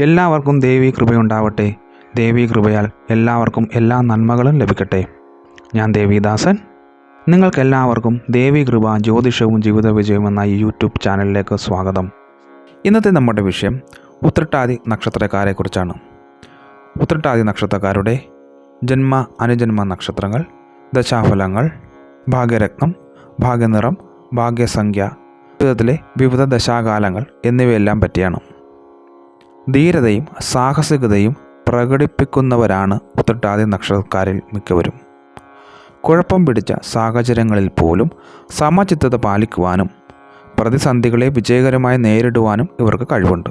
എല്ലാവർക്കും ദേവി കൃപയുണ്ടാവട്ടെ. ദേവി കൃപയാൽ എല്ലാവർക്കും എല്ലാ നന്മകളും ലഭിക്കട്ടെ. ഞാൻ ദേവിദാസൻ. നിങ്ങൾക്കെല്ലാവർക്കും ദേവി കൃപ ജ്യോതിഷവും ജീവിത വിജയവും എന്ന യൂട്യൂബ് ചാനലിലേക്ക് സ്വാഗതം. ഇന്നത്തെ നമ്മുടെ വിഷയം ഉത്രട്ടാതി നക്ഷത്രക്കാരെക്കുറിച്ചാണ്. ഉത്രട്ടാതി നക്ഷത്രക്കാരുടെ ജന്മ അനുജന്മ നക്ഷത്രങ്ങൾ ദശാഫലങ്ങൾ ഭാഗ്യരത്നം ഭാഗ്യനിറം ഭാഗ്യസംഖ്യ ജീവിതത്തിലെ വിവിധ ദശാകാലങ്ങൾ എന്നിവയെല്ലാം പറ്റിയാണ്. ധീരതയും സാഹസികതയും പ്രകടിപ്പിക്കുന്നവരാണ് ഉത്രട്ടാതി നക്ഷത്രക്കാരിൽ മിക്കവരും. കുഴപ്പം പിടിച്ച സാഹചര്യങ്ങളിൽ പോലും സമചിത്തത പാലിക്കുവാനും പ്രതിസന്ധികളെ വിജയകരമായി നേരിടുവാനും ഇവർക്ക് കഴിവുണ്ട്.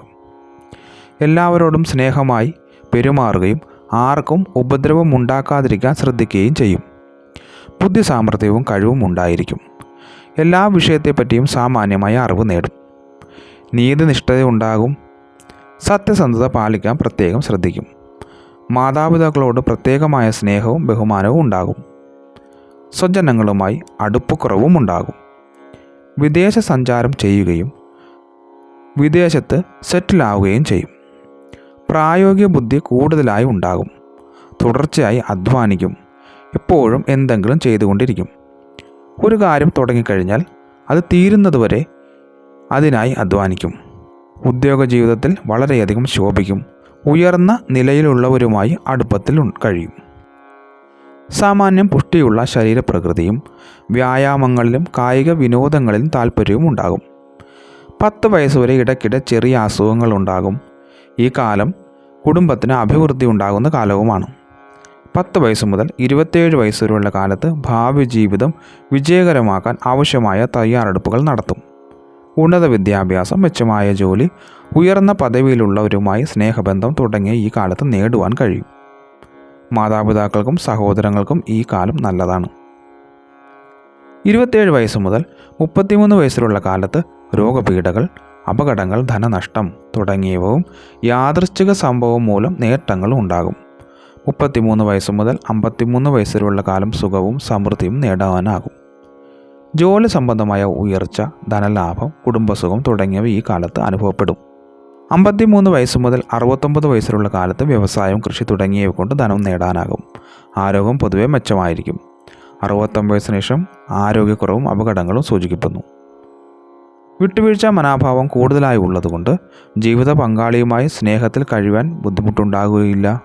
എല്ലാവരോടും സ്നേഹമായി പെരുമാറുകയും ആർക്കും ഉപദ്രവം ഉണ്ടാക്കാതിരിക്കാൻ ശ്രദ്ധിക്കുകയും ചെയ്യും. ബുദ്ധി സാമർഥ്യവും കഴിവും ഉണ്ടായിരിക്കും. എല്ലാ വിഷയത്തെപ്പറ്റിയും സാമാന്യമായ അറിവ് നേടും. നീതിനിഷ്ഠതയുണ്ടാകും. സത്യസന്ധത പാലിക്കാൻ പ്രത്യേകം ശ്രദ്ധിക്കും. മാതാപിതാക്കളോട് പ്രത്യേകമായ സ്നേഹവും ബഹുമാനവും ഉണ്ടാകും. സ്വജനങ്ങളുമായി അടുപ്പക്കുറവും ഉണ്ടാകും. വിദേശ സഞ്ചാരം ചെയ്യുകയും വിദേശത്ത് സെറ്റിലാവുകയും ചെയ്യും. പ്രായോഗിക ബുദ്ധി കൂടുതലായി ഉണ്ടാകും. തുടർച്ചയായി അധ്വാനിക്കും. എപ്പോഴും എന്തെങ്കിലും ചെയ്തുകൊണ്ടിരിക്കും. ഒരു കാര്യം തുടങ്ങിക്കഴിഞ്ഞാൽ അത് തീരുന്നതുവരെ അതിനായി അധ്വാനിക്കും. ഉദ്യോഗ ജീവിതത്തിൽ വളരെയധികം ശോഭിക്കും. ഉയർന്ന നിലയിലുള്ളവരുമായി അടുപ്പത്തിൽ കഴിയും. സാമാന്യം പുഷ്ടിയുള്ള ശരീരപ്രകൃതിയും വ്യായാമങ്ങളിലും കായിക വിനോദങ്ങളിലും താല്പര്യവും ഉണ്ടാകും. പത്ത് വയസ്സുവരെ ഇടയ്ക്കിടെ ചെറിയ അസുഖങ്ങൾ ഉണ്ടാകും. ഈ കാലം കുടുംബത്തിന് അഭിവൃദ്ധി ഉണ്ടാകുന്ന കാലവുമാണ്. പത്ത് വയസ്സ് മുതൽ ഇരുപത്തേഴ് വയസ്സ് വരെയുള്ള കാലത്ത് ഭാവി ജീവിതം വിജയകരമാക്കാൻ ആവശ്യമായ തയ്യാറെടുപ്പുകൾ നടത്തും. ഉന്നത വിദ്യാഭ്യാസം മെച്ചമായ ജോലി ഉയർന്ന പദവിയിലുള്ളവരുമായി സ്നേഹബന്ധം തുടങ്ങിയ ഈ കാലത്ത് നേടുവാൻ കഴിയും. മാതാപിതാക്കൾക്കും സഹോദരങ്ങൾക്കും ഈ കാലം നല്ലതാണ്. ഇരുപത്തേഴ് വയസ്സ് മുതൽ മുപ്പത്തിമൂന്ന് വയസ്സിലുള്ള കാലത്ത് രോഗപീഠകൾ അപകടങ്ങൾ ധനനഷ്ടം തുടങ്ങിയവയും യാദൃശ്ചിക സംഭവം മൂലം നേട്ടങ്ങളും ഉണ്ടാകും. മുപ്പത്തിമൂന്ന് വയസ്സ് മുതൽ അമ്പത്തിമൂന്ന് വയസ്സിലുള്ള കാലം സുഖവും സമൃദ്ധിയും നേടാനാകും. ജോലി സംബന്ധമായ ഉയർച്ച ധനലാഭം കുടുംബസുഖം തുടങ്ങിയവ ഈ കാലത്ത് അനുഭവപ്പെടും. അമ്പത്തിമൂന്ന് വയസ്സ് മുതൽ അറുപത്തൊമ്പത് വയസ്സിലുള്ള കാലത്ത് വ്യവസായം കൃഷി തുടങ്ങിയവ കൊണ്ട് ധനം നേടാനാകും. ആരോഗ്യം പൊതുവെ മെച്ചമായിരിക്കും. അറുപത്തൊമ്പത് വയസ്സിന് ശേഷം ആരോഗ്യക്കുറവും അപകടങ്ങളും സൂചിപ്പിക്കുന്നു. വിട്ടുവീഴ്ച മനോഭാവം കൂടുതലായി ഉള്ളതുകൊണ്ട് ജീവിത പങ്കാളിയുമായി സ്നേഹത്തിൽ കഴിയാൻ ബുദ്ധിമുട്ടുണ്ടാകുകയില്ല.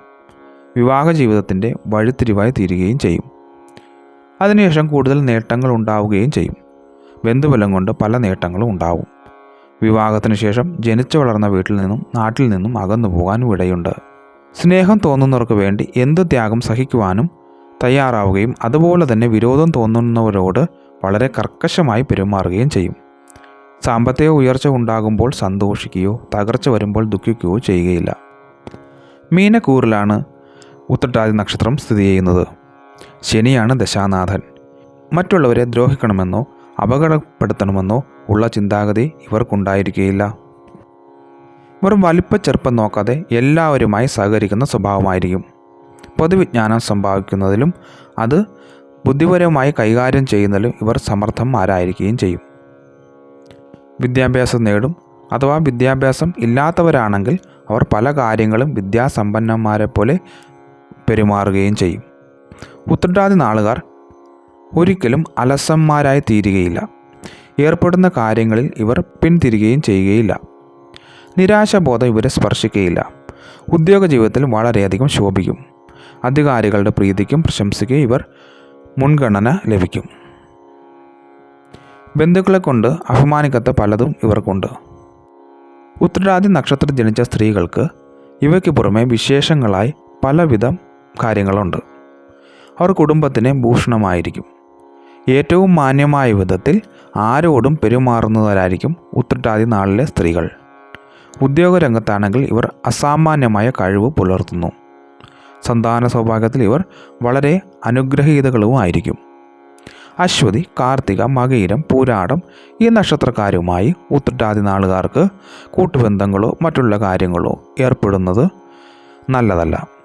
വിവാഹ ജീവിതത്തിന്റെ വഴിത്തിരിവായി തീരുകയും ചെയ്യും. അതിനുശേഷം കൂടുതൽ നേട്ടങ്ങൾ ഉണ്ടാവുകയും ചെയ്യും. ബന്ധുബലം കൊണ്ട് പല നേട്ടങ്ങളും ഉണ്ടാവും. വിവാഹത്തിന് ശേഷം ജനിച്ചു വളർന്ന വീട്ടിൽ നിന്നും നാട്ടിൽ നിന്നും അകന്നു പോകാനും ഇടയുണ്ട് സ്നേഹം തോന്നുന്നവർക്ക് വേണ്ടി എന്ത് ത്യാഗം സഹിക്കുവാനും തയ്യാറാവുകയും അതുപോലെ തന്നെ വിരോധം തോന്നുന്നവരോട് വളരെ കർക്കശമായി പെരുമാറുകയും ചെയ്യും. സാമ്പത്തിക ഉയർച്ച ഉണ്ടാകുമ്പോൾ സന്തോഷിക്കുകയോ തകർച്ച വരുമ്പോൾ ദുഃഖിക്കുകയോ ചെയ്യുകയില്ല. മീനക്കൂറിലാണ് ഉത്രട്ടാതി നക്ഷത്രം സ്ഥിതി ചെയ്യുന്നത്. ശനിയാണ് ദശാനാഥൻ. മറ്റുള്ളവരെ ദ്രോഹിക്കണമെന്നോ അപകടപ്പെടുത്തണമെന്നോ ഉള്ള ചിന്താഗതി ഇവർക്കുണ്ടായിരിക്കുകയില്ല വെറും വലിപ്പ ചെറുപ്പം നോക്കാതെ എല്ലാവരുമായി സഹകരിക്കുന്ന സ്വഭാവമായിരിക്കും. പൊതുവിജ്ഞാനം സമ്പാദിക്കുന്നതിലും അത് ബുദ്ധിപരമായി കൈകാര്യം ചെയ്യുന്നതിലും ഇവർ സമർത്ഥന്മാരായിരിക്കുകയും ചെയ്യും. വിദ്യാഭ്യാസം നേടും അഥവാ വിദ്യാഭ്യാസം ഇല്ലാത്തവരാണെങ്കിൽ അവർ പല കാര്യങ്ങളും വിദ്യാസമ്പന്നന്മാരെ പോലെ പെരുമാറുകയും ചെയ്യും. ഉത്രട്ടാതി നാളുകാർ ഒരിക്കലും അലസന്മാരായി തീരുകയില്ല. ഏർപ്പെടുന്ന കാര്യങ്ങളിൽ ഇവർ പിന്തിരികുകയും ചെയ്യുകയില്ല. നിരാശബോധം ഇവരെ സ്പർശിക്കുകയില്ല. ഉദ്യോഗ ജീവിതത്തിൽ വളരെയധികം ശോഭിക്കും. അധികാരികളുടെ പ്രീതിക്കും പ്രശംസയ്ക്കും ഇവർ മുൻഗണന ലഭിക്കും. ബന്ധുക്കളെ കൊണ്ട് അഭിമാനിക്കത്ത പലതും ഇവർക്കുണ്ട്. ഉത്രട്ടാതി നക്ഷത്രത്തിൽ ജനിച്ച സ്ത്രീകൾക്ക് ഇവയ്ക്ക് പുറമെ വിശേഷങ്ങളായി പലവിധം കാര്യങ്ങളുണ്ട്. അവർ കുടുംബത്തിന് ഭൂഷണമായിരിക്കും. ഏറ്റവും മാന്യമായ വിധത്തിൽ ആരോടും പെരുമാറുന്നവരായിരിക്കും ഉത്രട്ടാതി നാളിലെ സ്ത്രീകൾ. ഉദ്യോഗരംഗത്താണെങ്കിൽ ഇവർ അസാമാന്യമായ കഴിവ് പുലർത്തുന്നു. സന്താന സൗഭാഗ്യത്തിൽ ഇവർ വളരെ അനുഗ്രഹീതകളുമായിരിക്കും അശ്വതി കാർത്തിക മകയിരം പൂരാടം ഈ നക്ഷത്രക്കാരുമായി ഉത്രട്ടാതി നാളുകാർക്ക് കൂട്ടുബന്ധങ്ങളോ മറ്റുള്ള കാര്യങ്ങളോ ഏർപ്പെടുന്നത് നല്ലതല്ല.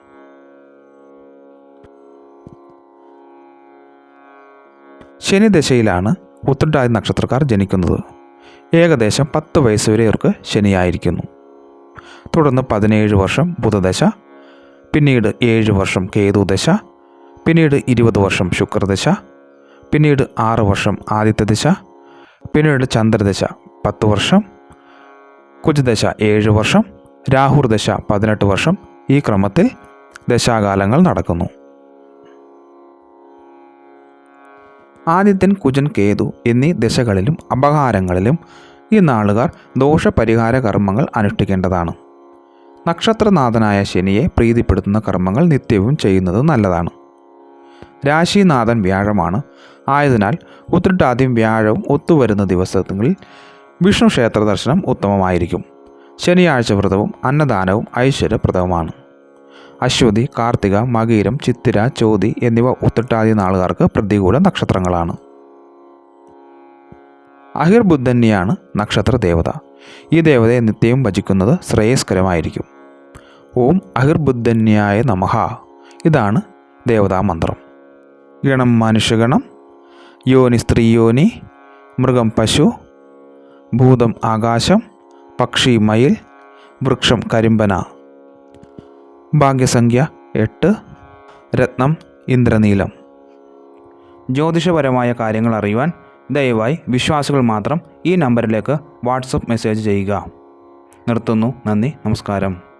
ശനി ദശയിലാണ് ഉത്രട്ടാതി നക്ഷത്രക്കാർ ജനിക്കുന്നത്. ഏകദേശം പത്ത് വയസ്സ് വരെ ഇവർക്ക് ശനിയായിരിക്കുന്നു. തുടർന്ന് പതിനേഴ് വർഷം ബുധദശ പിന്നീട് ഏഴ് വർഷം കേതുദശ പിന്നീട് ഇരുപത് വർഷം ശുക്രദശ പിന്നീട് ആറ് വർഷം ആദിത്യദശ പിന്നീട് ചന്ദ്രദശ പത്ത് വർഷം കുജദശ ഏഴ് വർഷം രാഹുർദശ പതിനെട്ട് വർഷം ഈ ക്രമത്തിൽ ദശാകാലങ്ങൾ നടക്കുന്നു. ആദിത്യൻ കുജൻ കേതു എന്നീ ദശകളിലും അപഹാരങ്ങളിലും ഈ നാളുകാർ ദോഷപരിഹാര കർമ്മങ്ങൾ അനുഷ്ഠിക്കേണ്ടതാണ്. നക്ഷത്രനാഥനായ ശനിയെ പ്രീതിപ്പെടുത്തുന്ന കർമ്മങ്ങൾ നിത്യവും ചെയ്യുന്നത് നല്ലതാണ്. രാശിനാഥൻ വ്യാഴമാണ്. ആയതിനാൽ ഉത്രട്ടാദ്യം വ്യാഴവും ഒത്തുവരുന്ന ദിവസങ്ങളിൽ വിഷ്ണു ക്ഷേത്ര ദർശനം ഉത്തമമായിരിക്കും. ശനിയാഴ്ച വ്രതവും അന്നദാനവും ഐശ്വര്യപ്രദവുമാണ്. അശ്വതി കാർത്തിക മകീരം ചിത്തിര ചോതി എന്നിവ ഉത്രട്ടാതി നാളുകാർക്ക് പ്രതികൂല നക്ഷത്രങ്ങളാണ്. അഹിർബുദ്ധന്യാണ് നക്ഷത്ര ദേവത ഈ ദേവതയെ നിത്യവും ഭജിക്കുന്നത് ശ്രേയസ്കരമായിരിക്കും. ഓം അഹിർബുദ്ധന്യായ നമഹ ഇതാണ് ദേവതാ മന്ത്രം ഗണം മനുഷ്യഗണം യോനി സ്ത്രീയോനി മൃഗം പശു ഭൂതം ആകാശം പക്ഷി മയിൽ വൃക്ഷം കരിമ്പന. ഭാഗ്യസംഖ്യ എട്ട് രത്നം ഇന്ദ്രനീലം. ജ്യോതിഷപരമായ കാര്യങ്ങൾ അറിയുവാൻ ദയവായി വിശ്വാസികൾ മാത്രം ഈ നമ്പറിലേക്ക് വാട്സപ്പ് മെസ്സേജ് ചെയ്യുക. നിർത്തുന്നു. നന്ദി. നമസ്കാരം.